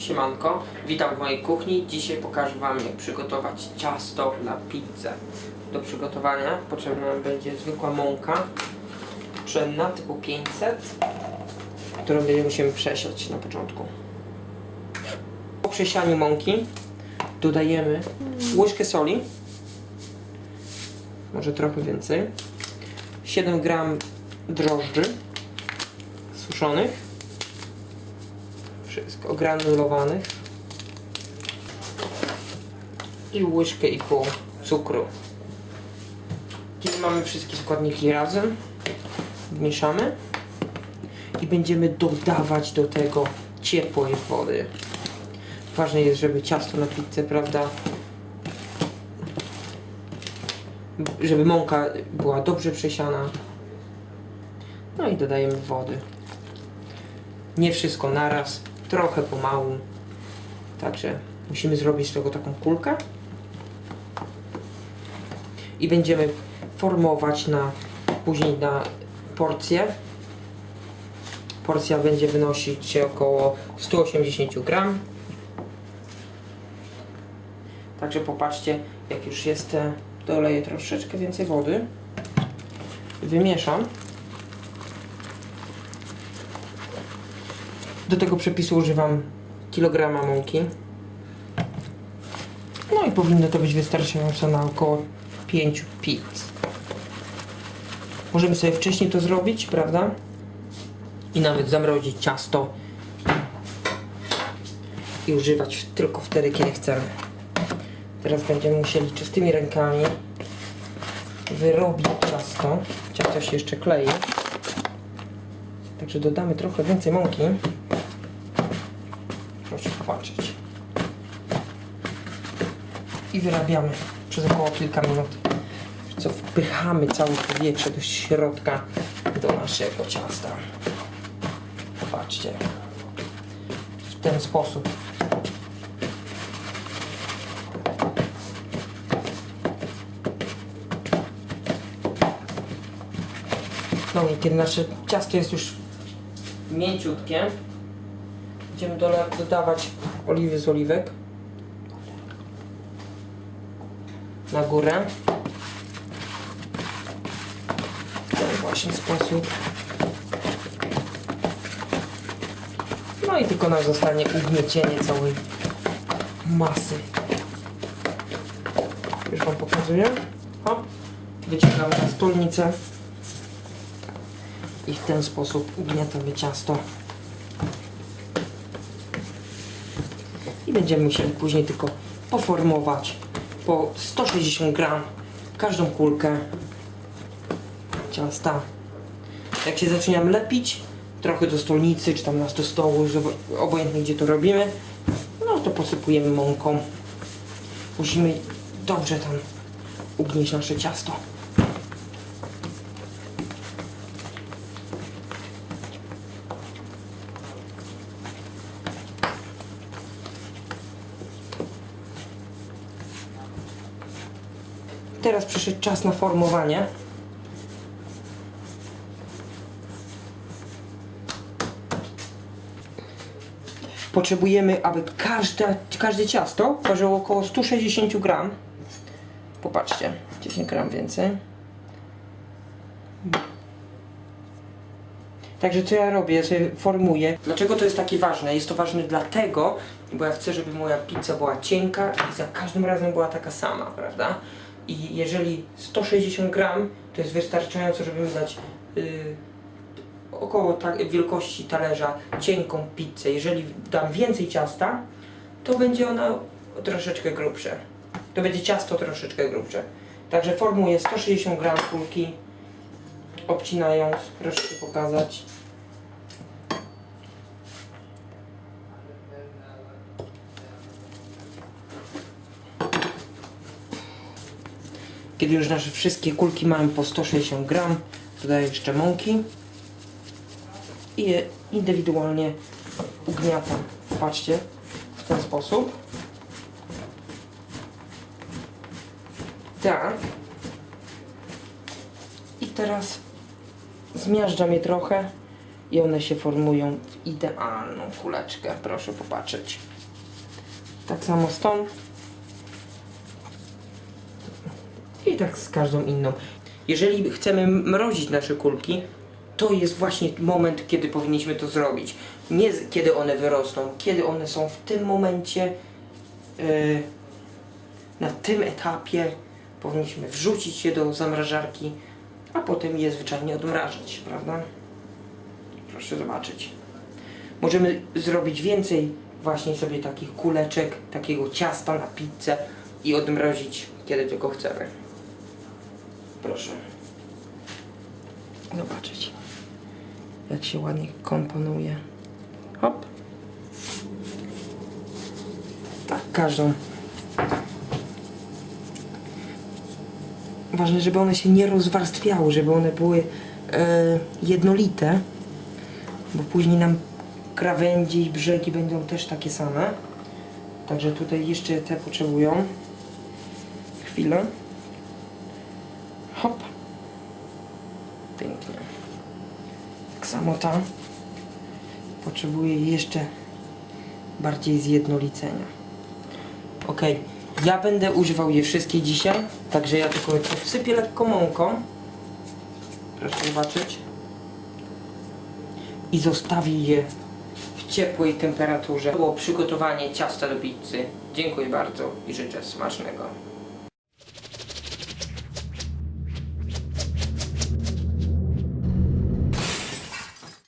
Siemanko, witam w mojej kuchni. Dzisiaj pokażę Wam jak przygotować ciasto na pizzę. Do przygotowania potrzebna nam będzie zwykła mąka pszenna typu 500, którą będziemy musimy przesiać na początku. Po przesianiu mąki dodajemy łyżkę soli, może trochę więcej, 7 gram drożdży suszonych, wszystko granulowanych i łyżkę i pół cukru. Kiedy mamy wszystkie składniki razem, mieszamy i będziemy dodawać do tego ciepłej wody. Ważne jest, żeby ciasto na pizzę, prawda, żeby mąka była dobrze przesiana. No i dodajemy wody. Nie wszystko naraz, trochę pomału. Także musimy zrobić z tego taką kulkę. I będziemy formować na później na porcję. Porcja będzie wynosić około 180 gram. Także popatrzcie, jak już jest, e, doleję troszeczkę więcej wody. Wymieszam. Do tego przepisu używam kilograma mąki. No i powinno to być wystarczająco na około 5 pizz. Możemy sobie wcześniej to zrobić, prawda? I nawet zamrozić ciasto i używać tylko wtedy, kiedy chcemy. Teraz będziemy musieli czystymi rękami wyrobić ciasto. Ciasto się jeszcze klei. Także dodamy trochę więcej mąki. Proszę popatrzeć. I wyrabiamy przez około kilka minut. Co wpychamy całe powietrze do środka do naszego ciasta. Popatrzcie. W ten sposób. No i kiedy nasze ciasto jest już mięciutkie, będziemy dodawać oliwy z oliwek. Na górę. W ten właśnie sposób. No i tylko nam zostanie ugniecienie całej masy. Już wam pokazuję. O, wyciągamy na stolnicę i w ten sposób ugniatamy ciasto i będziemy musieli później tylko poformować po 160 gram każdą kulkę ciasta. Jak się zaczynamy lepić, trochę do stolnicy, czy tam nas do stołu, obojętnie gdzie to robimy, no to posypujemy mąką. Musimy dobrze tam ugnieść nasze ciasto. Teraz przyszedł czas na formowanie. Potrzebujemy, aby każde, każde ciasto ważyło około 160 gram. Popatrzcie, 10 gram więcej. Także co ja robię? Ja sobie formuję. Dlaczego to jest takie ważne? Jest to ważne dlatego, bo ja chcę, żeby moja pizza była cienka i za każdym razem była taka sama, prawda? I jeżeli 160 gram to jest wystarczająco, żeby mi dać y, około ta, wielkości talerza cienką pizzę. Jeżeli dam więcej ciasta, to będzie ona troszeczkę grubsze. To będzie ciasto troszeczkę grubsze. Także formuję 160 gram kulki, obcinając, proszę pokazać. Kiedy już nasze wszystkie kulki mamy po 160 gram, dodaję jeszcze mąki i je indywidualnie ugniatam. Patrzcie, w ten sposób. Tak. I teraz zmiażdżam je trochę i one się formują w idealną kuleczkę. Proszę popatrzeć. Tak samo z. I tak z każdą inną. Jeżeli chcemy mrozić nasze kulki, to jest właśnie moment, kiedy powinniśmy to zrobić. Nie z- kiedy one wyrosną, kiedy one są w tym momencie, yy, na tym etapie, powinniśmy wrzucić je do zamrażarki, a potem je zwyczajnie odmrażać, prawda? Proszę zobaczyć. Możemy zrobić więcej właśnie sobie takich kuleczek, takiego ciasta na pizzę i odmrozić, kiedy tylko chcemy. Proszę. Zobaczyć, jak się ładnie komponuje. Hop. Tak, każdą. Ważne, żeby one się nie rozwarstwiały, żeby one były e, jednolite, bo później nam krawędzie i brzegi będą też takie same. Także tutaj jeszcze te potrzebują. Chwilę. Hop. Pięknie. Tak samo ta potrzebuje jeszcze bardziej zjednolicenia. Ok, ja będę używał je wszystkie dzisiaj, także ja tylko to wsypię lekko mąką. Proszę zobaczyć. I zostawię je w ciepłej temperaturze. Było przygotowanie ciasta do pizzy. Dziękuję bardzo i życzę smacznego.